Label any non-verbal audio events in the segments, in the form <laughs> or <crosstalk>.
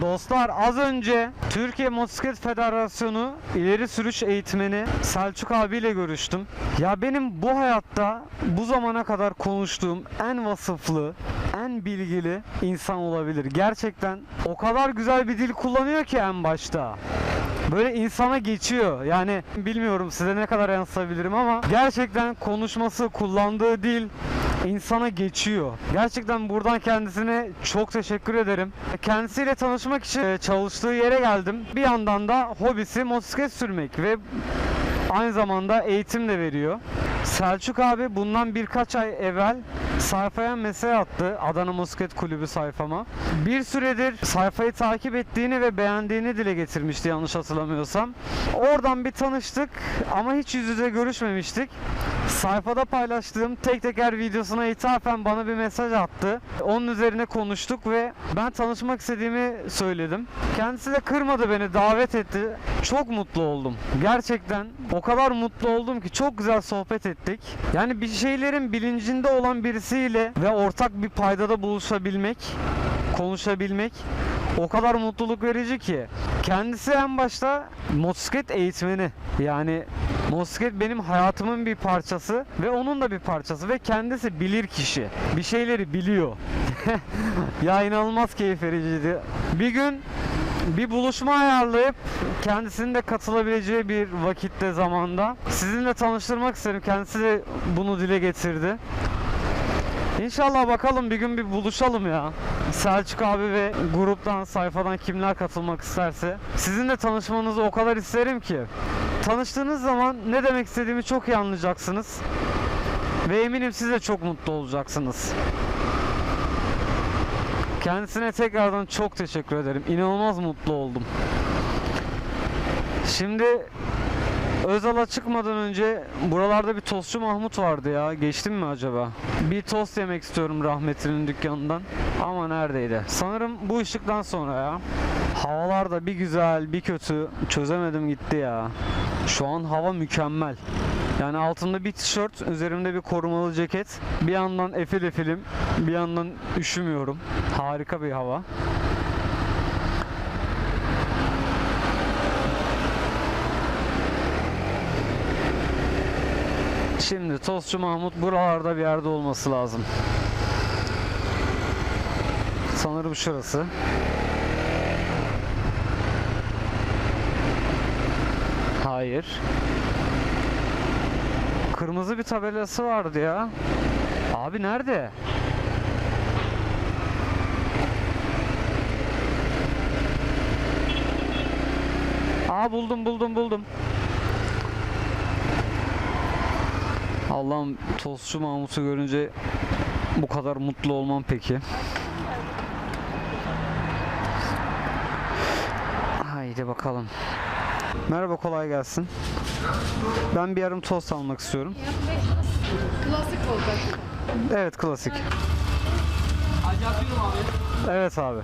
Dostlar az önce Türkiye Motosiklet Federasyonu ileri sürüş eğitmeni Selçuk abiyle görüştüm. Ya benim bu hayatta bu zamana kadar konuştuğum en vasıflı, en bilgili insan olabilir. Gerçekten o kadar güzel bir dil kullanıyor ki en başta. Böyle insana geçiyor. Yani bilmiyorum size ne kadar yansıtabilirim ama gerçekten konuşması, kullandığı dil insana geçiyor. Gerçekten buradan kendisine çok teşekkür ederim. Kendisiyle tanışmak için e, çalıştığı yere geldim. Bir yandan da hobisi motosiklet sürmek ve aynı zamanda eğitim de veriyor. Selçuk abi bundan birkaç ay evvel sayfaya mesaj attı Adana Motosiklet Kulübü sayfama. Bir süredir sayfayı takip ettiğini ve beğendiğini dile getirmişti yanlış hatırlamıyorsam. Oradan bir tanıştık ama hiç yüz yüze görüşmemiştik. Sayfada paylaştığım tek teker videosuna ithafen bana bir mesaj attı. Onun üzerine konuştuk ve ben tanışmak istediğimi söyledim. Kendisi de kırmadı beni, davet etti. Çok mutlu oldum. Gerçekten o kadar mutlu oldum ki çok güzel sohbet ettik. Yani bir şeylerin bilincinde olan birisiyle ve ortak bir paydada buluşabilmek, konuşabilmek o kadar mutluluk verici ki. Kendisi en başta motosiklet eğitmeni. Yani motosiklet benim hayatımın bir parçası ve onun da bir parçası ve kendisi bilir kişi. Bir şeyleri biliyor. <laughs> ya inanılmaz keyif vericiydi. Bir gün bir buluşma ayarlayıp kendisinin de katılabileceği bir vakitte zamanda sizinle tanıştırmak isterim. Kendisi de bunu dile getirdi. İnşallah bakalım bir gün bir buluşalım ya. Selçuk abi ve gruptan, sayfadan kimler katılmak isterse. Sizinle tanışmanızı o kadar isterim ki. Tanıştığınız zaman ne demek istediğimi çok iyi anlayacaksınız. Ve eminim siz de çok mutlu olacaksınız. Kendisine tekrardan çok teşekkür ederim. İnanılmaz mutlu oldum. Şimdi Özal'a çıkmadan önce buralarda bir tostçu Mahmut vardı ya. Geçtim mi acaba? Bir tost yemek istiyorum rahmetlinin dükkanından. Ama neredeydi? Sanırım bu ışıktan sonra ya. Havalar da bir güzel bir kötü. Çözemedim gitti ya. Şu an hava mükemmel. Yani altımda bir tişört, üzerimde bir korumalı ceket. Bir yandan efil efilim, bir yandan üşümüyorum. Harika bir hava. Şimdi Tostçu Mahmut buralarda bir yerde olması lazım. Sanırım şurası. Hayır. Kırmızı bir tabelası vardı ya. Abi nerede? Aa buldum buldum buldum. Allah'ım tostçu Mahmut'u görünce bu kadar mutlu olmam peki. Haydi bakalım. Merhaba kolay gelsin. Ben bir yarım tost almak istiyorum. Klasik olacak. Evet klasik. Evet abi.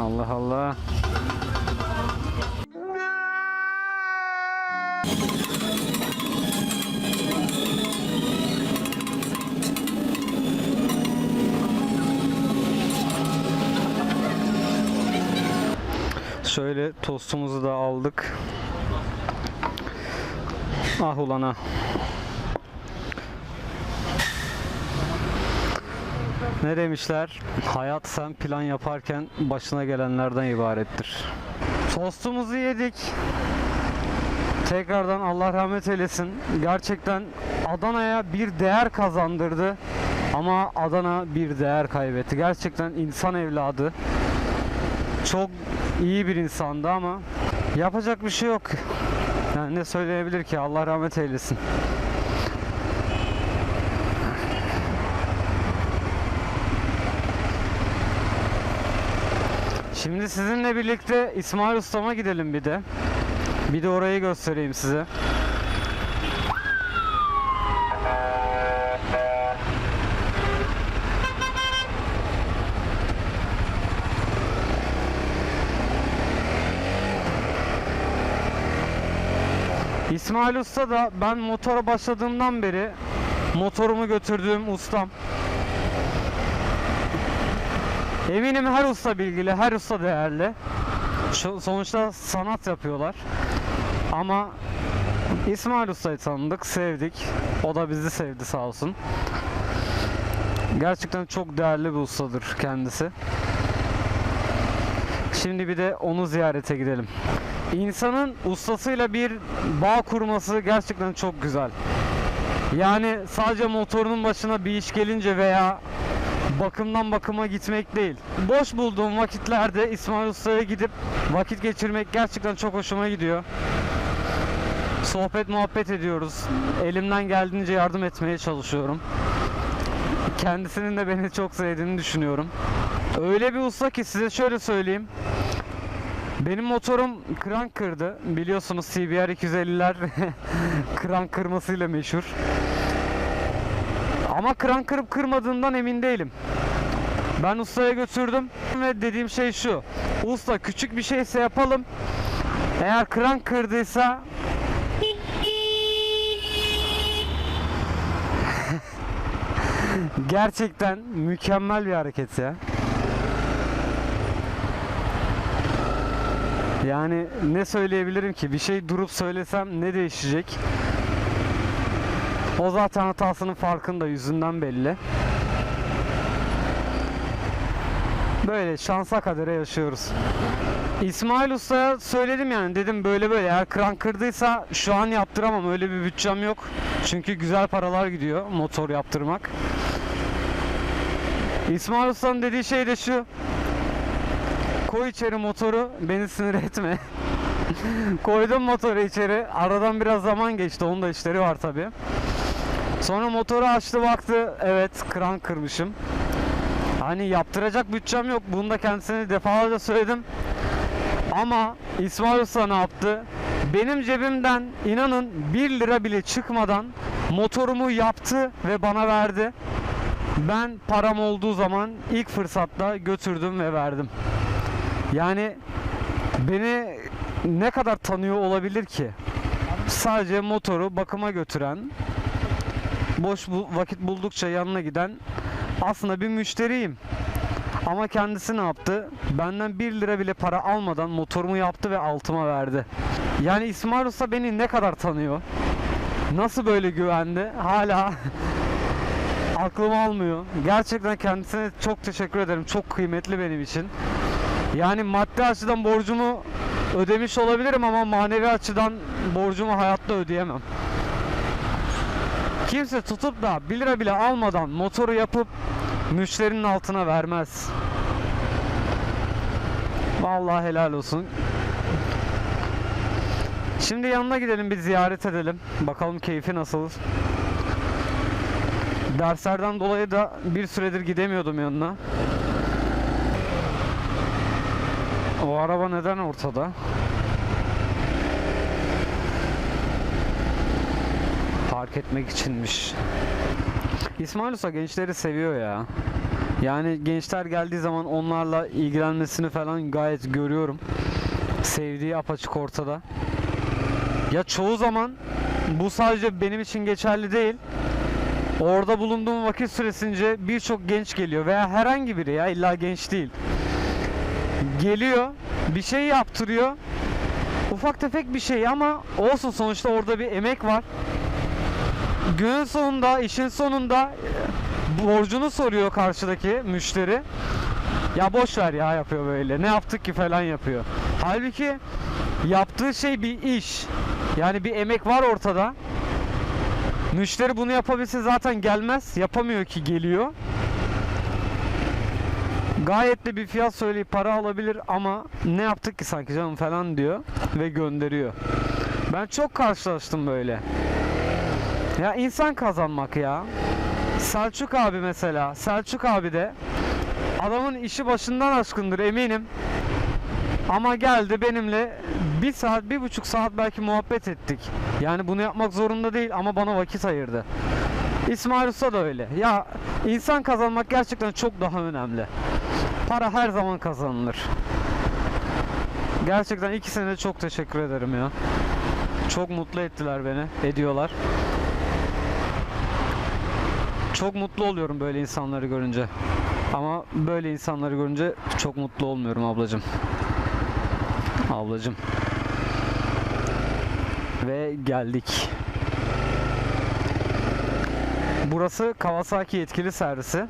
Allah Allah. Şöyle tostumuzu da aldık. Ah ulan ah. Ne demişler? Hayat sen plan yaparken başına gelenlerden ibarettir. Tostumuzu yedik. Tekrardan Allah rahmet eylesin. Gerçekten Adana'ya bir değer kazandırdı. Ama Adana bir değer kaybetti. Gerçekten insan evladı. Çok iyi bir insandı ama yapacak bir şey yok. Yani ne söyleyebilir ki? Allah rahmet eylesin. Şimdi sizinle birlikte İsmail Usta'ma gidelim bir de. Bir de orayı göstereyim size. İsmail Usta da ben motora başladığımdan beri motorumu götürdüğüm ustam. Eminim her usta bilgili, her usta değerli. Şu, sonuçta sanat yapıyorlar. Ama İsmail Usta'yı tanıdık, sevdik. O da bizi sevdi sağ olsun. Gerçekten çok değerli bir ustadır kendisi. Şimdi bir de onu ziyarete gidelim. İnsanın ustasıyla bir bağ kurması gerçekten çok güzel. Yani sadece motorunun başına bir iş gelince veya bakımdan bakıma gitmek değil. Boş bulduğum vakitlerde İsmail Usta'ya gidip vakit geçirmek gerçekten çok hoşuma gidiyor. Sohbet muhabbet ediyoruz. Elimden geldiğince yardım etmeye çalışıyorum. Kendisinin de beni çok sevdiğini düşünüyorum. Öyle bir usta ki size şöyle söyleyeyim. Benim motorum krank kırdı. Biliyorsunuz CBR 250'ler krank kırmasıyla meşhur. Ama krank kırıp kırmadığından emin değilim. Ben ustaya götürdüm ve dediğim şey şu. Usta küçük bir şeyse yapalım. Eğer krank kırdıysa <laughs> Gerçekten mükemmel bir hareket ya. Yani ne söyleyebilirim ki? Bir şey durup söylesem ne değişecek? O zaten hatasının farkında yüzünden belli. Böyle şansa kadere yaşıyoruz. İsmail Usta'ya söyledim yani dedim böyle böyle eğer kran kırdıysa şu an yaptıramam öyle bir bütçem yok. Çünkü güzel paralar gidiyor motor yaptırmak. İsmail Usta'nın dediği şey de şu. Koy içeri motoru beni sinir etme. <laughs> Koydum motoru içeri. Aradan biraz zaman geçti. Onun da işleri var tabi. Sonra motoru açtı baktı. Evet kran kırmışım. Hani yaptıracak bütçem yok. Bunu da kendisine defalarca söyledim. Ama İsmail Usta ne yaptı? Benim cebimden inanın 1 lira bile çıkmadan motorumu yaptı ve bana verdi. Ben param olduğu zaman ilk fırsatta götürdüm ve verdim. Yani beni ne kadar tanıyor olabilir ki? Sadece motoru bakıma götüren, boş bu- vakit buldukça yanına giden aslında bir müşteriyim. Ama kendisi ne yaptı? Benden 1 lira bile para almadan motorumu yaptı ve altıma verdi. Yani İsmail Usta beni ne kadar tanıyor? Nasıl böyle güvendi? Hala <laughs> aklım almıyor. Gerçekten kendisine çok teşekkür ederim. Çok kıymetli benim için. Yani maddi açıdan borcumu ödemiş olabilirim ama manevi açıdan borcumu hayatta ödeyemem. Kimse tutup da 1 lira bile almadan motoru yapıp müşterinin altına vermez. Vallahi helal olsun. Şimdi yanına gidelim bir ziyaret edelim. Bakalım keyfi nasıl. Derslerden dolayı da bir süredir gidemiyordum yanına. O araba neden ortada? Park etmek içinmiş. İsmail Usta gençleri seviyor ya. Yani gençler geldiği zaman onlarla ilgilenmesini falan gayet görüyorum. Sevdiği apaçık ortada. Ya çoğu zaman bu sadece benim için geçerli değil. Orada bulunduğum vakit süresince birçok genç geliyor veya herhangi biri ya illa genç değil. Geliyor, bir şey yaptırıyor. Ufak tefek bir şey ama olsun sonuçta orada bir emek var. Günün sonunda, işin sonunda e, borcunu soruyor karşıdaki müşteri. Ya boş ver ya yapıyor böyle. Ne yaptık ki falan yapıyor. Halbuki yaptığı şey bir iş. Yani bir emek var ortada. Müşteri bunu yapabilse zaten gelmez. Yapamıyor ki geliyor. Gayet de bir fiyat söyleyip para alabilir ama ne yaptık ki sanki canım falan diyor ve gönderiyor. Ben çok karşılaştım böyle. Ya insan kazanmak ya. Selçuk abi mesela. Selçuk abi de adamın işi başından aşkındır eminim. Ama geldi benimle bir saat, bir buçuk saat belki muhabbet ettik. Yani bunu yapmak zorunda değil ama bana vakit ayırdı. İsmail Usta da öyle. Ya insan kazanmak gerçekten çok daha önemli. Para her zaman kazanılır. Gerçekten ikisine de çok teşekkür ederim ya. Çok mutlu ettiler beni. Ediyorlar. Çok mutlu oluyorum böyle insanları görünce. Ama böyle insanları görünce çok mutlu olmuyorum ablacım. Ablacım. Ve geldik. Burası Kawasaki yetkili servisi.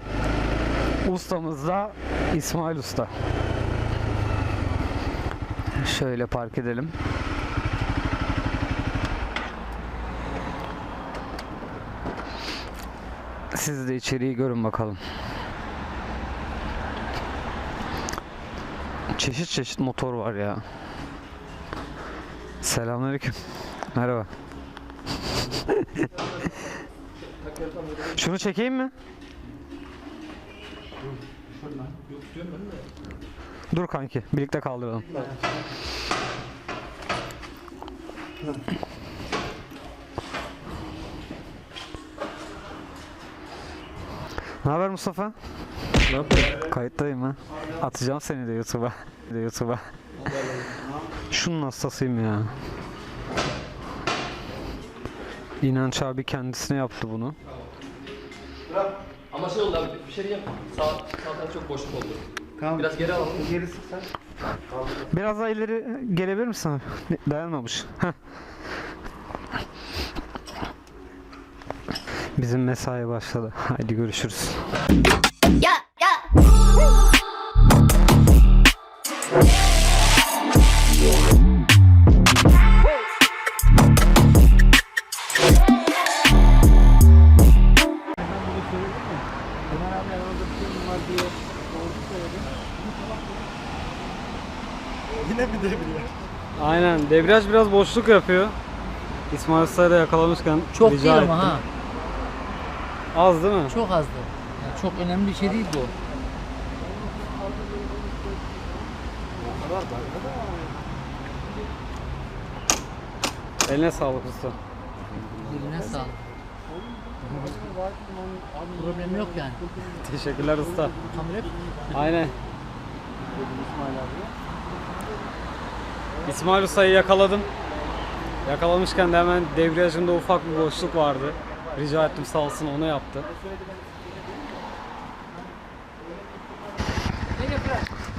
Ustamız da İsmail Usta. Şöyle park edelim. Siz de içeriği görün bakalım. Çeşit çeşit motor var ya. Selamünaleyküm. Merhaba. <laughs> Şunu çekeyim mi? Dur kanki, birlikte kaldıralım. Ne haber Mustafa? Ne yapıyorsun? Kayıttayım ha. Atacağım seni de YouTube'a. <laughs> De YouTube'a. Şunun hastasıyım ya. İnanç abi kendisine yaptı bunu. Ama şey oldu abi bir şey diyeyim. Sağ, sağ taraf çok boşluk oldu. Tamam. Biraz geri alalım. Gerisi sen. Biraz daha ileri gelebilir misin abi? Dayanmamış. Heh. Bizim mesai başladı. Haydi görüşürüz. <laughs> Yine bir devriye. Aynen. Debriyaj biraz boşluk yapıyor. İsmail Usta'yı da yakalamışken Çok rica değil ettim. ama ha. Az değil mi? Çok azdı. Yani çok önemli bir şey değil bu. Eline sağlık usta. Eline sağlık. Problem yok yani. <laughs> Teşekkürler usta. Kamera Aynen. İsmail Usta'yı yakaladım. Yakalamışken de hemen debriyajında ufak bir boşluk vardı. Rica ettim sağ olsun onu yaptı.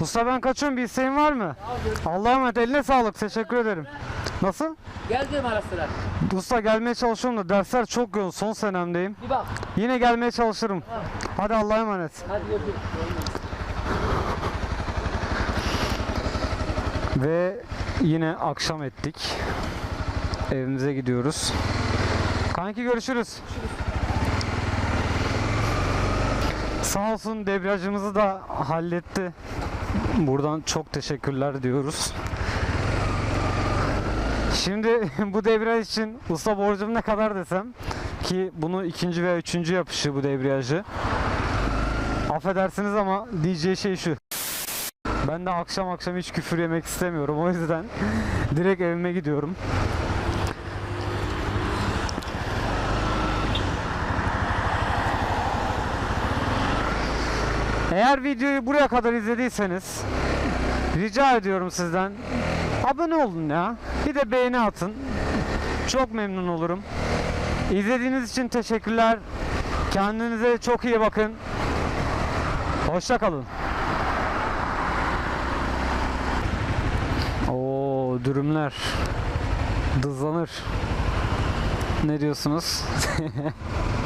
Usta ben kaçıyorum bir isteğin var mı? Allah'a emanet eline sağlık teşekkür ederim. Nasıl? Geldim ara sıra. Usta gelmeye çalışıyorum da dersler çok yoğun son senemdeyim. Bir bak. Yine gelmeye çalışırım. Hadi Allah'a emanet. Hadi öpeyim. Ve yine akşam ettik. Evimize gidiyoruz. Kanki görüşürüz. Sağ olsun debriyajımızı da halletti. Buradan çok teşekkürler diyoruz. Şimdi <laughs> bu debriyaj için usta borcum ne kadar desem ki bunu ikinci veya üçüncü yapışı bu debriyajı. Affedersiniz ama diyeceği şey şu. Ben de akşam akşam hiç küfür yemek istemiyorum. O yüzden <laughs> direkt evime gidiyorum. Eğer videoyu buraya kadar izlediyseniz rica ediyorum sizden abone olun ya. Bir de beğeni atın. Çok memnun olurum. İzlediğiniz için teşekkürler. Kendinize çok iyi bakın. Hoşça kalın. Dürümler. Dızlanır. Ne diyorsunuz? <laughs>